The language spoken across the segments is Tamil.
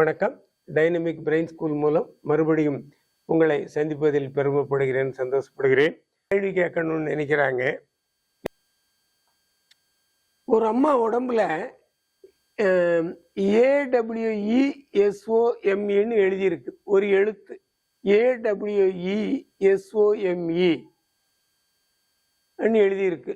வணக்கம். டைனமிக் பிரெயின் ஸ்கூல் மூலம் மறுபடியும் உங்களை சந்திப்பதில் பெருமைப்படுகிறேன் சந்தோஷப்படுகிறேன். கேள்வி கேட்கணும்னு நினைக்கிறாங்க. ஒரு அம்மா உடம்புல ஏடபிள்யூஇஎஸ்ஓஎம்இன்னு எழுதியிருக்கு. ஒரு எழுத்து. ஏடபிள்யூஇஎஸ்ஓஎம்இ எழுதியிருக்கு.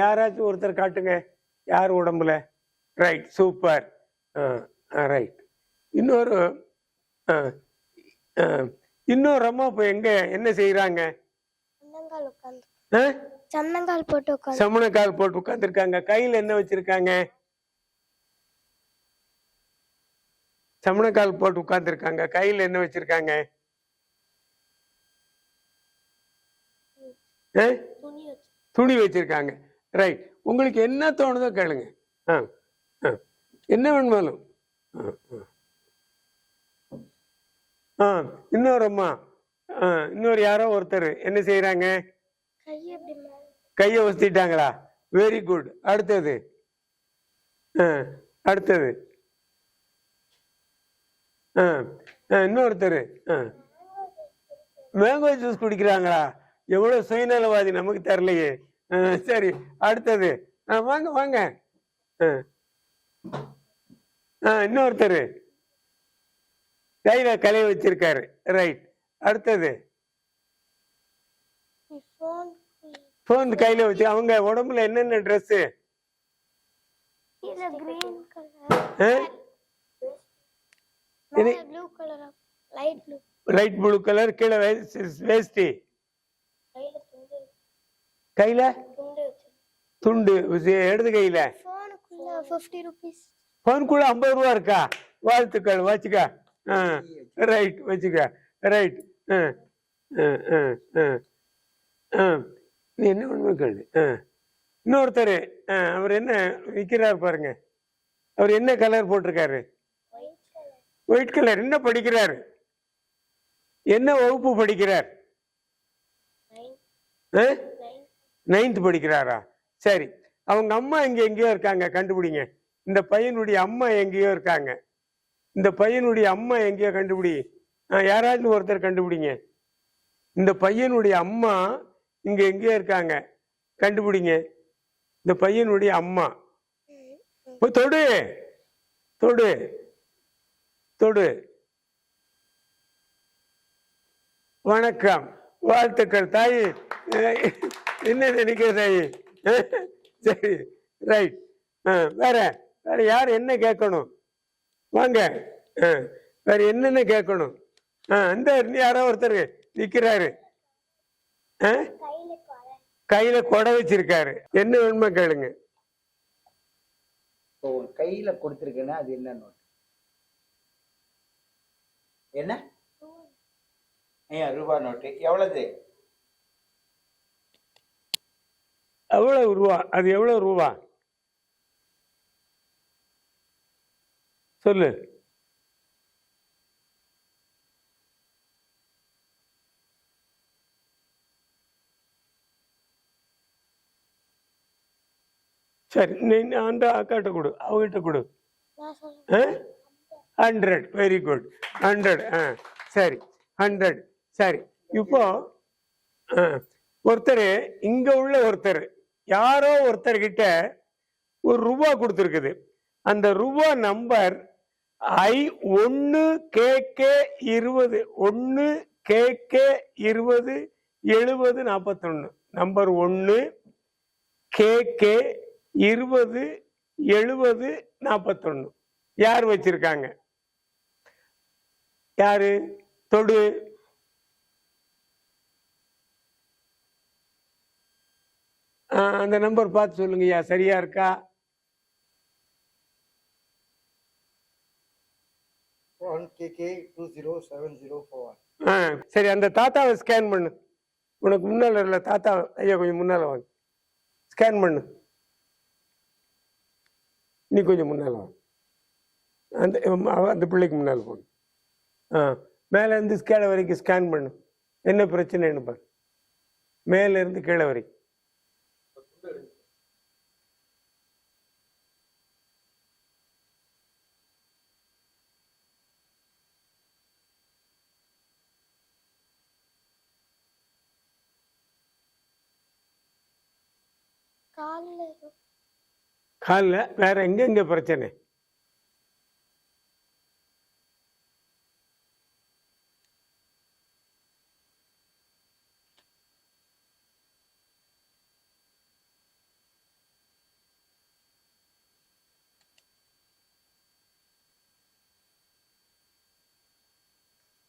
யாராச்சும் ஒருத்தர் காட்டுங்க. யார் உடம்புல? ரைட் சூப்பர் ரைட் இன்னொரு இன்னொரு அம்மா இப்போ எங்க என்ன செய்யறாங்க சன்னங்கால் போட்டு சமணக்கால் போட்டு உட்காந்துருக்காங்க கையில என்ன வச்சிருக்காங்க? சமணக்கால் போட்டு உட்கார்ந்திருக்காங்க. கையில என்ன வச்சிருக்காங்க? துணி வச்சு. துணி வச்சிருக்காங்க. ரைட். உங்களுக்கு என்ன தோணுதோ கேளுங்க. ஆ என்ன வேணுமாலும். ஆ ஆ. ஆ இன்னொரு அம்மா. ஆ இன்னொரு யாரோ ஒருத்தர். என்ன செய்றாங்க? கை அப்படி மேல கையை வசதிட்டாங்களா வெரி குட் அடுத்தது. ஆ அடுத்தது. ஆ இன்னொருத்தர். ஆ. மேங்கோ ஜூஸ் குடிக்கிறாங்களா? எவ்வளவு சுயநலவாதி நமக்கு தெரியலையே. ஆ, சரி அடுத்தது. வாங்க வாங்க. இன்னொருத்தர். கையில கலை வச்சிருக்காரு. ரைட் அடுத்தது. ஃபோன் போன் கையில வச்சு அவங்க உடம்புல என்னென்ன ட்ரெஸ் லைட் ப்ளூ கலர் கீழே வே- வேஷ்டி கையில துண்டு. கையில? துண்டு வச்சு துண்டு வச்சு- இடது கையில. போனுக்குள்ள ஐம்பது ரூபா இருக்கா? வாழ்த்துக்கள் வச்சுக்க. ரைட் வச்சுக்க. ரைட் ஆ ஆ ஆ ஆ ஆ. நீ என்ன ஒன்று கேள்வி ஆ. இன்னொருத்தர் ஆ அவர் என்ன விற்கிறார் பாருங்க. அவர் என்ன கலர் போட்டிருக்காரு? ஒயிட் கலர் என்ன படிக்கிறார்? என்ன வகுப்பு படிக்கிறார்? ஆ? நைன்த் படிக்கிறாரா? சரி. அவங்க அம்மா இங்க எங்கேயோ இருக்காங்க கண்டுபிடிங்க. இந்த பையனுடைய அம்மா எங்கேயோ இருக்காங்க. இந்த பையனுடைய அம்மா எங்கேயோ கண்டுபிடி. ஆ, யாராச்சும் ஒருத்தர் கண்டுபிடிங்க. இந்த பையனுடைய அம்மா இங்க எங்கேயோ இருக்காங்க. கண்டுபிடிங்க. இந்த பையனுடைய அம்மா. போய் தொடு. தொடு. தொடு. வணக்கம். வாழ்த்துக்கள் தாய். என்ன நினைக்கிற தாய்? சரி. ரைட். வேற. வேற யார் என்ன கேட்கணும்? வாங்க. அஹ் வேற என்னென்ன கேட்கணும்? அஹ் அந்த யாரோ ஒருத்தர் நிக்கிறாரு. அஹ் கையில கொடை வச்சிருக்காரு. என்ன வேணுமா கேளுங்க. கையில கொடுத்துருக்கேன்னா அது என்ன நோட் என்ன? ரூபா நோட்டு. எவ்வளவு? எவ்வளவு ரூபா. அது எவ்வளவு ரூபா? சொல்லு. சரி நீ அந்த அக்காட்ட கொடு அவகிட்ட கொடு. ஹண்ட்ரட் வெரி குட் ஹண்ட்ரட் ஆ சரி ஹண்ட்ரட் சரி. இப்போ ஒருத்தர் இங்க உள்ள ஒருத்தர் யாரோ ஒருத்தர் கிட்ட ஒரு ரூபா கொடுத்துருக்குது. அந்த ரூபா நம்பர் ஐ ஒன்று கேகே இருபது ஒன்று கேகே இருபது எழுபது நாற்பத்தொன்று நம்பர் ஒன்று கேகே இருபது எழுபது நாற்பத்தொன்று யார் வச்சிருக்காங்க? யாரு? தொடு. அந்த நம்பர் பார்த்து சொல்லுங்கய்யா. சரியா இருக்கா? One K K two zero seven zero one. ஆ சரி அந்த தாத்தாவை ஸ்கேன் பண்ணு. உனக்கு முன்னால் இல்லை தாத்தா ஐயா கொஞ்சம் முன்னால் வாங்க. ஸ்கேன் பண்ணு. நீ கொஞ்சம் முன்னால் வாங்க. அந்த அந்த பிள்ளைக்கு முன்னால் போங்க ஆ மேலேருந்து கீழே வரைக்கும் ஸ்கேன் பண்ணு. என்ன பிரச்சனைன்னு பாரு. மேலேருந்து கீழே வரைக்கும். காலில் வேற காலில் வேற எங்கெங்க பிரச்சனை?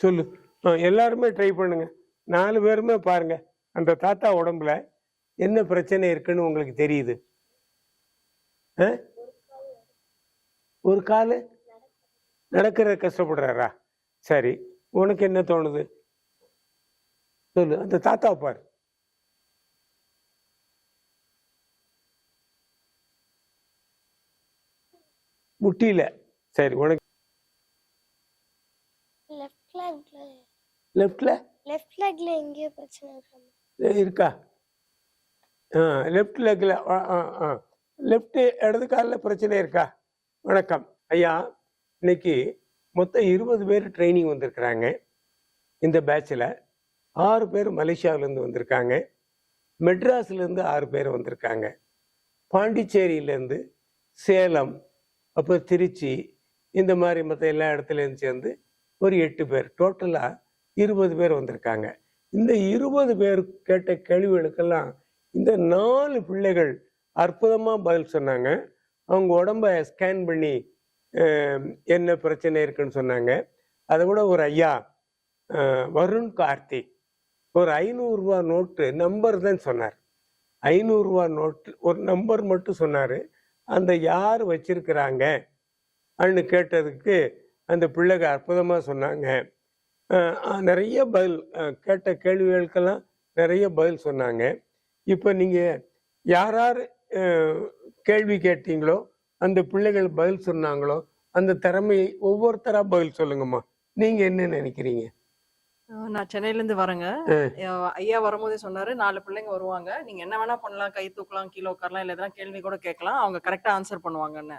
சொல்லு. எல்லாருமே ட்ரை பண்ணுங்க. நாலு பேருமே பாருங்க. அந்த தாத்தா உடம்புல என்ன பிரச்சனை இருக்குன்னு உங்களுக்கு தெரியுது? ஒரு காலு நடக்கிற கஷ்டப்படுறாரா? சரி உனக்கு என்ன தோணுது? சொல்லு அந்த தாத்தா பாரு. முட்டியில. சரி உனக்கு லெஃப்ட் லெக்ல லெஃப்ட்ல லெஃப்ட் லெக்ல எங்கேயோ பிரச்சனை இருக்கா? லெஃப்ட் லெக்கில் ஆ ஆ ஆ. இடது காலில் பிரச்சனை இருக்கா? வணக்கம். ஐயா இன்னைக்கு மொத்தம் இருபது பேர் ட்ரைனிங் வந்திருக்கிறாங்க. இந்த பேட்சில் ஆறு பேர் மலேசியாவிலேருந்து வந்திருக்காங்க. மெட்ராஸ்லேருந்து ஆறு பேர் வந்திருக்காங்க. பாண்டிச்சேரியிலேருந்து சேலம் அப்புறம் திருச்சி இந்த மாதிரி மற்ற எல்லா இடத்துலேருந்து சேர்ந்து ஒரு எட்டு பேர். டோட்டலாக இருபது பேர் வந்திருக்காங்க. இந்த இருபது பேர் கேட்ட கேள்விகளுக்கெல்லாம் இந்த நாலு பிள்ளைகள் அற்புதமா பதில் சொன்னாங்க. அவங்க உடம்ப ஸ்கேன் பண்ணி என்ன பிரச்சனை இருக்குன்னு சொன்னாங்க. அதை விட ஒரு ஐயா வருண் கார்த்திக் ஒரு ஐநூறுரூவா நோட்டு நம்பர் தான் சொன்னார். ஐநூறுரூவா நோட்டு ஒரு நம்பர் மட்டும் சொன்னார். அந்த யார் வச்சிருக்கிறாங்க? அன்னு கேட்டதுக்கு அந்த பிள்ளைங்க அற்புதமாக சொன்னாங்க. நிறைய பதில் கேட்ட கேள்விகளுக்கெல்லாம் நிறைய பதில் சொன்னாங்க. இப்போ நீங்கள் யார் யார் கேள்வி கேட்டீங்களோ அந்த பிள்ளைகள் பதில் சொன்னாங்களோ அந்த திறமையை ஒவ்வொருத்தராக பதில் சொல்லுங்கம்மா. நீங்கள் என்ன நினைக்கிறீங்க? நான் சென்னையிலேருந்து வரேங்க. ஐயா வரும்போதே சொன்னாரு நாலு பிள்ளைங்க வருவாங்க. நீங்க என்ன வேணா பண்ணலாம். கை தூக்கலாம் கீழே உட்காரலாம். இல்ல எதனா கேள்வி கூட கேட்கலாம். அவங்க கரெக்டா ஆன்சர் பண்ணுவாங்கன்னு.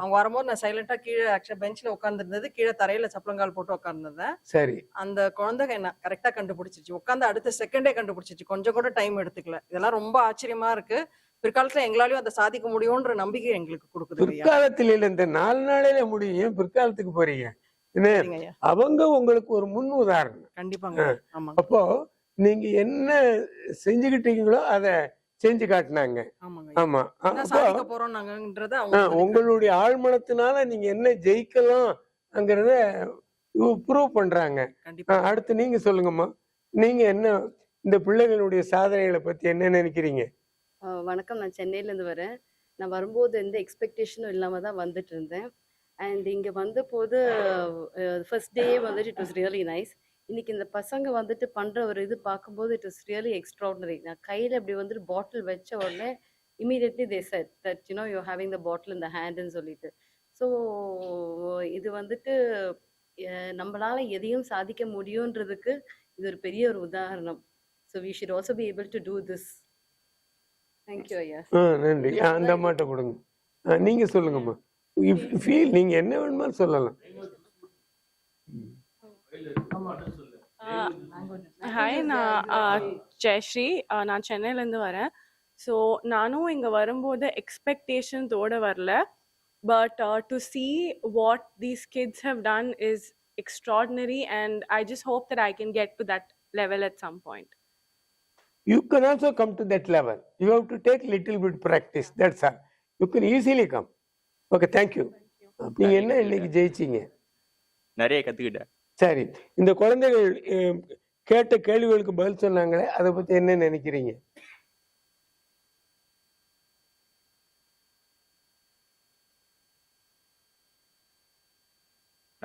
அவங்க வரும்போது நான் சைலண்டா கீழே ஆக்சுவலா பெஞ்ச்ல உட்காந்துருந்தது கீழே தரையில சப்பளங்கால் போட்டு உட்கார்ந்திருந்தேன். சரி. அந்த குழந்தை என்ன கரெக்டா கண்டுபிடிச்சிச்சு உட்காந்து அடுத்த செகண்டே கண்டுபிடிச்சிச்சு கொஞ்சம் கூட டைம் எடுத்துக்கல. இதெல்லாம் ரொம்ப ஆச்சரியமா இருக்கு. பிற்காலத்துல எங்களாலையும் அதை சாதிக்க முடியும்ன்ற நம்பிக்கை எங்களுக்கு கொடுக்குது பிற்காலத்தில் இந்த நாலு நாளையில முடியும். பிற்காலத்துக்கு போறீங்க? அவங்க உங்களுக்கு ஒரு முன் உதாரணம். கண்டிப்பாங்க. அப்போ நீங்க என்ன செஞ்சுக்கிட்டீங்களோ அதை செஞ்சு காட்டினாங்க. ஆமா. போறோம் உங்களுடைய ஆழ்மனத்தினால நீங்க என்ன ஜெயிக்கலாம்ங்கிறத ப்ரூவ் பண்றாங்க. அடுத்து நீங்க சொல்லுங்கம்மா. நீங்க என்ன இந்த பிள்ளைகளுடைய சாதனைகளை பத்தி என்ன நினைக்கிறீங்க? வணக்கம். நான் சென்னையிலேருந்து வரேன். நான் வரும்போது எந்த எக்ஸ்பெக்டேஷனும் இல்லாமல் தான் வந்துட்டு இருந்தேன். அண்ட் இங்கே வந்தபோது ஃபர்ஸ்ட் டே வந்துட்டு இட் வாஸ் ரியலி நைஸ் இன்னைக்கு இந்த பசங்க வந்துட்டு பண்ணுற ஒரு இது பார்க்கும்போது இட் வாஸ் ரியலி எக்ஸ்ட்ராடினரி நான் கையில் இப்படி வந்துட்டு பாட்டில் வச்ச உடனே immediately they said that you know you having the bottle இந்த ஹேண்டுன்னு சொல்லிட்டு. ஸோ இது வந்துட்டு நம்மளால எதையும் சாதிக்க முடியுன்றதுக்கு இது ஒரு பெரிய ஒரு உதாரணம். So we should also be able to do this thank you ஐயா. நன்றி. அந்த அம்மாட்ட கொடுங்க. ஆ, நீங்க சொல்லுங்கம்மா. ஃபீல் நீங்க என்ன வேணுமாலும் சொல்லலாம் ஹாய் நான் ஜெயஸ்ரீ நான் சென்னையிலேருந்து வரேன் ஸோ நானும் இங்கே வரும்போது எக்ஸ்பெக்டேஷன்ஸோடு வரல but to see what these kids have done is extraordinary and I just hope that I can get to that level at some point you can also come to that level. You have to take little bit practice. That's all. You can easily come. Okay, thank you. நீங்க என்ன இன்னைக்கு ஜெயிச்சீங்க? நிறைய கத்துக்கிட்டேன். சரி இந்த குழந்தைகள் கேட்ட கேள்விகளுக்கு பதில் சொன்னாங்களே அதை பத்தி என்ன நினைக்கிறீங்க?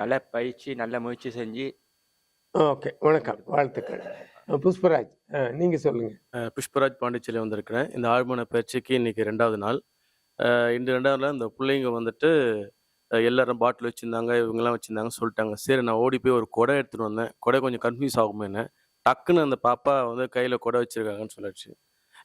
நல்ல பயிற்சி நல்ல முயற்சி செஞ்சு. ஓகே வணக்கம் வாழ்த்துக்கள். புஷ்பராஜ் நீங்க சொல்லுங்க. புஷ்பராஜ் பாண்டிச்சேரி வந்திருக்கிறேன். இந்த ஆழ்மன பயிற்சிக்கு இன்னைக்கு ரெண்டாவது நாள். இன்று இந்த ரெண்டாவது இந்த பிள்ளைங்க வந்துட்டு எல்லாரும் பாட்டில் வச்சுருந்தாங்க இவங்கெல்லாம் வச்சுருந்தாங்க சொல்லிட்டாங்க. சரி நான் ஓடி போய் ஒரு குடை எடுத்துகிட்டு வந்தேன். குடை கொஞ்சம் கன்ஃபியூஸ் ஆகுமேன்னு. டக்குன்னு அந்த பாப்பா வந்து கையில் குடை வச்சுருக்காங்கன்னு சொல்லிடுச்சு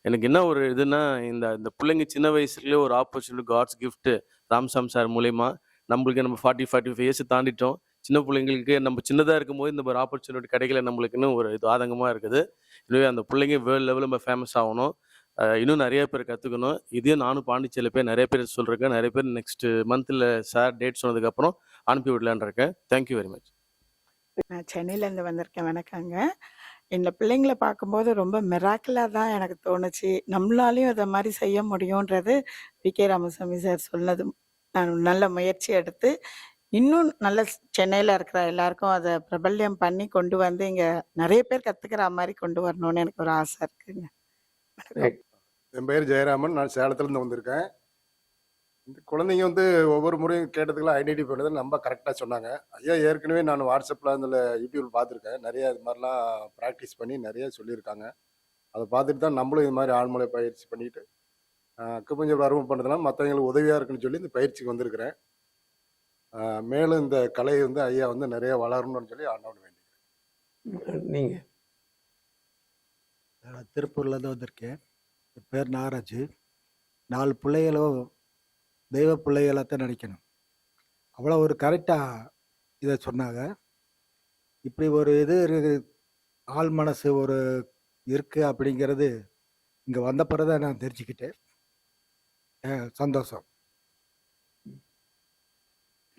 எனக்கு என்ன ஒரு இதுனா இந்த இந்த பிள்ளைங்க சின்ன வயசுலேயே ஒரு opportunity God's gift Ramasamy sir மூலயமா நம்மளுக்கு நம்ம ஃபார்ட்டி ஃபார்ட்டி ஃபைவ் இயர்ஸ் தாண்டிட்டோம். சின்ன பிள்ளைங்களுக்கு நம்ம சின்னதாக இருக்கும்போது இந்த ஒரு ஆப்பர்ச்சுனிட்டி கிடைக்கல நம்மளுக்குன்னு ஒரு இது ஆதங்கமாக இருக்குது. இதுவே அந்த பிள்ளைங்க வேர்ல்டு லெவலில் நம்ம ஃபேமஸ் ஆகணும். இன்னும் நிறைய பேர் கற்றுக்கணும் இதையும் நானும் பாண்டிச்சேரியில் போய் நிறைய பேர் சொல்கிறேன் நிறைய பேர் நெக்ஸ்ட் மந்தில் சார் டேட் சொன்னதுக்கப்புறம் அனுப்பி விடலான்னு இருக்கேன் தேங்க்யூ வெரி மச் நான் சென்னையிலேருந்து வந்திருக்கேன். வணக்கங்க. இந்த பிள்ளைங்கள பார்க்கும்போது ரொம்ப மிராக்கிளாக தான் எனக்கு தோணுச்சு. நம்மளாலையும் அதை மாதிரி செய்ய முடியுன்றது வி கே. ராமசாமி சார் சொன்னது நான் நல்ல முயற்சி எடுத்து இன்னும் நல்ல சென்னையில் இருக்கிற எல்லாருக்கும் அதை பிரபல்யம் பண்ணி கொண்டு வந்து இங்கே நிறைய பேர் கற்றுக்கிற மாதிரி கொண்டு வரணும்னு எனக்கு ஒரு ஆசை இருக்குங்க. என் பேர் ஜெயராமன். நான் சேலத்துலேருந்து வந்திருக்கேன். இந்த குழந்தைங்க வந்து ஒவ்வொரு முறையும் கேட்டதுக்கெல்லாம் ஐடென்டிஃபை பண்ணது ரொம்ப கரெக்டாக சொன்னாங்க. ஐயா ஏற்கனவே நான் வாட்ஸ்அப்பில் அதில் யூடியூப் பார்த்துருக்கேன். நிறைய இது மாதிரிலாம் ப்ராக்டிஸ் பண்ணி நிறைய சொல்லியிருக்காங்க. அதை பார்த்துட்டு தான் நம்மளும் இது மாதிரி ஆழ்மொழி பயிற்சி பண்ணிட்டு அக்குப்பஞ்சல் வறுமை பண்ணுறதுனால மற்றவங்களுக்கு உதவியாக இருக்குன்னு சொல்லி இந்த பயிற்சிக்கு வந்திருக்கிறேன். மேலும் இந்த கலை வந்து ஐயா வந்து நிறைய வளரணும்னு சொல்லி ஆண்டவன் வேண்டிக்கிறேன். நீங்க நான் திருப்பூர்லேருந்து வந்திருக்கேன். என் பேர் நாகராஜ். நாலு பிள்ளைகளும் தெய்வ பிள்ளைகளாக தான் நினைக்கணும். அவ்வளோ ஒரு கரெக்டாக இதை சொன்னாங்க. இப்படி ஒரு இது ஆள் மனசு ஒரு இருக்குது அப்படிங்கிறது இங்கே வந்த பிறகு தான் நான் தெரிஞ்சுக்கிட்டேன். சந்தோஷம்.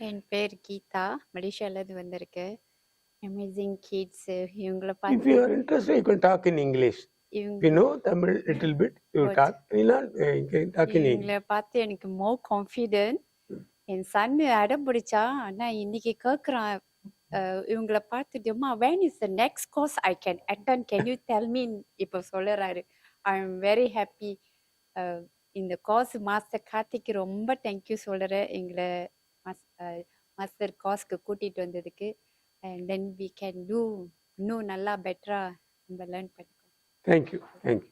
என் பேர் கீதா. மலேசியாலேருந்து வந்திருக்கேன். அமேசிங் கிட்ஸ் இவங்கள If பார்த்து you are interested, you can talk in English. If you know Tamil little bit, you Okay. talk. You not, uh. இவங்கள பார்த்து எனக்கு மோர் கான்ஃபிடென்ட் என் சன்னு அடம் பிடிச்சான் ஆனா இன்னைக்கு கேட்குறான் இவங்கள பார்த்துட்டு அம்மா when is the next course I can attend can you tell me இப்போ சொல்லுறாரு. ஐ எம் வெரி ஹாப்பி இந்த கோர்ஸ் மாஸ்டர் கார்த்திக்கு ரொம்ப தேங்க்யூ சொல்கிறேன் எங்களை மாஸ் மாஸ்டர் கோர்ஸ்க்கு கூட்டிகிட்டு வந்ததுக்கு. And then we can do இன்னும் நல்லா பெட்டராக நம்ம லேர்ன் பண்ணிக்கோ Thank you. Thank you.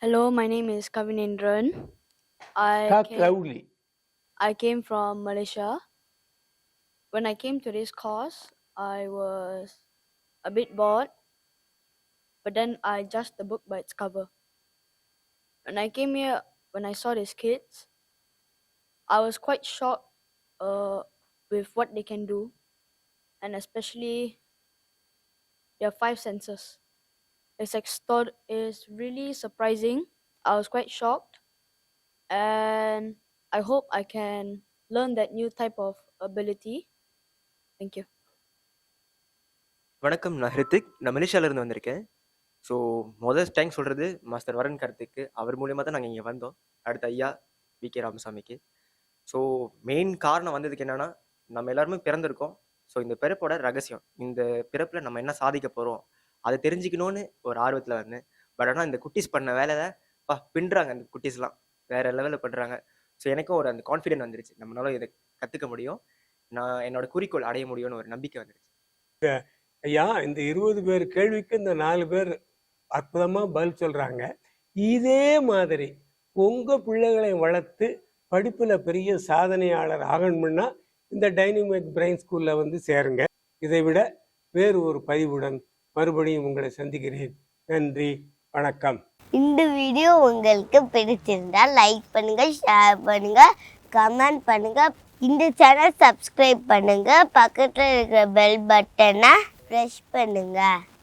Hello, my name is Kavinendran. I Talk came, loudly. I came from Malaysia. When I came to this course, I was a bit bored, but then I judged the book by its cover. When I came here, when I saw these kids, I was quite shocked uh, with what they can do, and especially their five senses. It's extor- is really surprising. I was quite shocked, and I hope I can learn that new type of ability. Thank you. வணக்கம் நான் ஹிருத்திக். நான் மலேசியாவிலேருந்து வந்திருக்கேன். ஸோ முதல் தேங்க்ஸ் சொல்கிறது மாஸ்டர் வரன் கருத்துக்கு. அவர் மூலியமாக தான் நாங்கள் இங்கே வந்தோம். அடுத்த ஐயா வி கே ராமசாமிக்கு. ஸோ மெயின் காரணம் வந்ததுக்கு என்னென்னா நம்ம எல்லாருமே பிறந்திருக்கோம். ஸோ இந்த பிறப்போட ரகசியம். இந்த பிறப்பில் நம்ம என்ன சாதிக்க போகிறோம் அதை தெரிஞ்சுக்கணும்னு ஒரு ஆர்வத்தில் வந்தேன். பட் ஆனால் இந்த குட்டீஸ் பண்ண வேலையை பா பின்னுறாங்க அந்த குட்டீஸ்லாம். வேற லெவலில் பண்ணுறாங்க ஸோ எனக்கும் ஒரு அந்த கான்ஃபிடென்ட் வந்துருச்சு. நம்மளால இதை கற்றுக்க முடியும். நான் என்னோட குறிக்கோள் அடைய முடியும்னு ஒரு நம்பிக்கை வந்துருச்சு. ஐயா இந்த இருபது பேர் கேள்விக்கு இந்த நாலு பேர் அற்புதமாக பதில் சொல்கிறாங்க இதே மாதிரி உங்கள் பிள்ளைகளை வளர்த்து படிப்பில் பெரிய சாதனையாளர் ஆகணும்னா இந்த டைனமிக் பிரெயின் ஸ்கூலில் வந்து சேருங்க. இதை விட வேறு ஒரு பதிவுடன் மறுபடியும் உங்களை சந்திக்கிறேன். நன்றி வணக்கம். இந்த வீடியோ உங்களுக்கு பிடிச்சிருந்தா லைக் பண்ணுங்க ஷேர் பண்ணுங்க கமெண்ட் பண்ணுங்க. இந்த சேனல் சப்ஸ்கிரைப் பண்ணுங்க. பக்கத்தில் இருக்கிற பெல் பட்டனை ப்ரெஷ் பண்ணுங்க.